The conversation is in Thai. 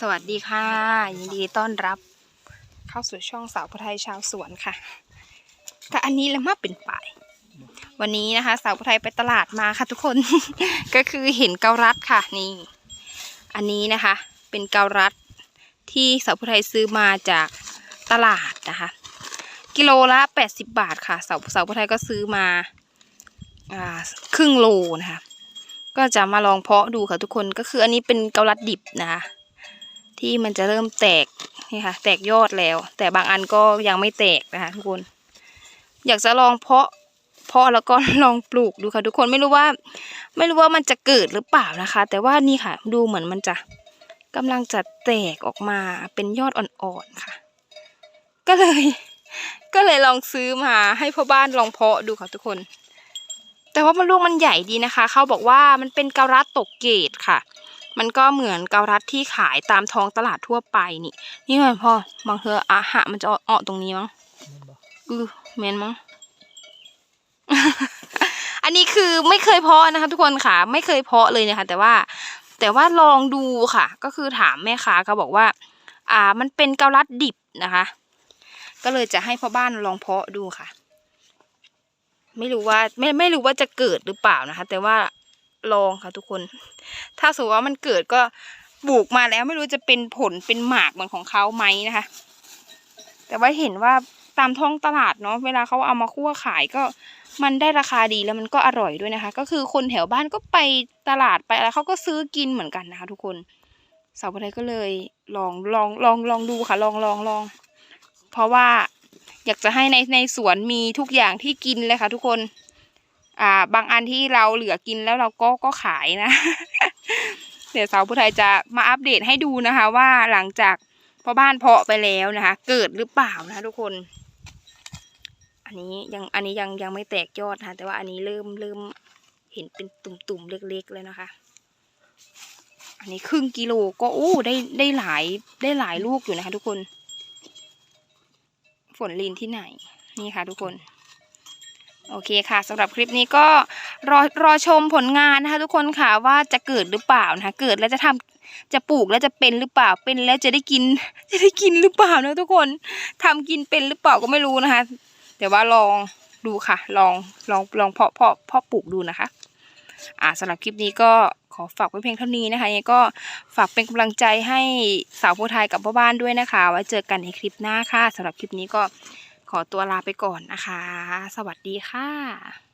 สวัสดีค่ะ ยินดีต้อนรับ เข้าสู่ช่องสาวผู้ไทยชาวสวนค่ะก็อันนี้แล้วมาเป็นป่าย วันนี้นะคะ สาวผู้ไทยไปตลาดมาค่ะทุกคน ก็คือเห็นเกาลัดค่ะนี่ อันนี้นะคะ เป็นเกาลัดที่สาวผู้ไทยซื้อมาจากตลาดนะคะ กิโลละ 80 บาทค่ะ สาวสาวผู้ไทยก็ซื้อมาอ่าครึ่งโลนะคะ ก็จะมาลองเพาะดูค่ะทุกคนก็คืออันนี้เป็นเกาลัดดิบนะคะที่มันจะเริ่มแตกนี่ค่ะ แตกยอดแล้ว แต่บางอันก็ยังไม่แตกนะคะทุกคน อยากจะลองเพาะเพาะแล้วก็ลองปลูกดูค่ะทุกคนไม่รู้ว่า ไม่รู้ว่ามันจะเกิดหรือเปล่านะคะ แต่ว่านี่ค่ะ ดูเหมือนมันจะกำลังจะแตกออกมาเป็นยอดอ่อนๆค่ะ ก็เลย ก็เลยลองซื้อมาให้พ่อบ้านลองเพาะดูค่ะทุกคน แต่ว่ามันลูกมันใหญ่ดีนะคะ เขาบอกว่ามันเป็นเกาลัดตกเกตค่ะ มันก็เหมือนเกาลัดที่ขายตามท้องตลาดทั่วไปนี่ นี่มันพอบางเธออาหะมันจะออกตรงนี้มั้งอือเมนมั้งอันนี้คือไม่เคยเพาะนะคะทุกคนค่ะ ไม่เคยเพาะเลยนะคะ แต่ว่าแต่ว่าลองดูค่ะ ก็คือถามแม่ค้าเขาบอกว่า อ่า มันเป็นเกาลัดดิบนะคะ ก็เลยจะให้พ่อบ้านลองเพาะดูค่ะ ไม่รู้ว่าไม่ไม่รู้ว่าจะเกิดหรือเปล่านะคะ แต่ว่าลองค่ะทุกคน ถ้าสมมติว่ามันเกิดก็ปลูกมาแล้วไม่รู้จะเป็นผลเป็นหมากเหมือนของเขาไหมนะคะ แต่ว่าเห็นว่าตามท้องตลาดเนาะเวลาเขาเอามาคั่วขายก็มันได้ราคาดีแล้วมันก็อร่อยด้วยนะคะ ก็คือคนแถวบ้านก็ไปตลาดไปอะไรเขาก็ซื้อกินเหมือนกันนะคะ ทุกคนสาวไทยก็เลยลองลองลองลองดูค่ะ ลองลองลอง เพราะว่า อยากจะให้ในในสวนมีทุกอย่างที่กินเลยค่ะทุกคน อ่า บางอันที่เราเหลือกินแล้วเราก็ก็ขายนะ เดี๋ยวสาวผู้ไทยจะมาอัปเดตให้ดูนะคะ ว่าหลังจากพ่อบ้านเพาะไปแล้วนะคะ เกิดหรือเปล่านะคะทุกคน อันนี้ยังอันนี้ยังยังไม่แตกยอดนะะแต่ว่าอันนี้เริ่มเริ่มเห็นเป็นตุ่มๆเล็กๆเลยนะคะ อันนี้ครึ่งกิโลก็โอ้ได้ได้หลายได้หลายลูกอยู่นะคะ ทุกคน ฝนลินที่ไหนนี่ค่ะทุกคน โอเคค่ะสำหรับคลิปนี้ก็รอรอชมผลงานนะคะทุกคนค่ะว่าจะเกิดหรือเปล่านะคะเกิดแล้วจะทำจะปลูกแล้วจะเป็นหรือเปล่าเป็นแล้วจะได้กิน จะได้กินหรือเปล่านะทุกคนทำกินเป็นหรือเปล่าก็ไม่รู้นะคะแต่ว่าลองดูค่ะ ลองลองลองเพาะเพาะเพาะปลูกดูนะคะ อ่าสำหรับคลิปนี้ก็ขอฝากไว้เพียงเท่านี้นะคะยังไงก็ฝากเป็นกำลังใจให้สาวโพไทยกับพ่อบ้านด้วยนะคะ ไว้เจอกันในคลิปหน้าค่ะสำหรับคลิปนี้ก็ขอตัวลาไปก่อนนะคะ สวัสดีค่ะ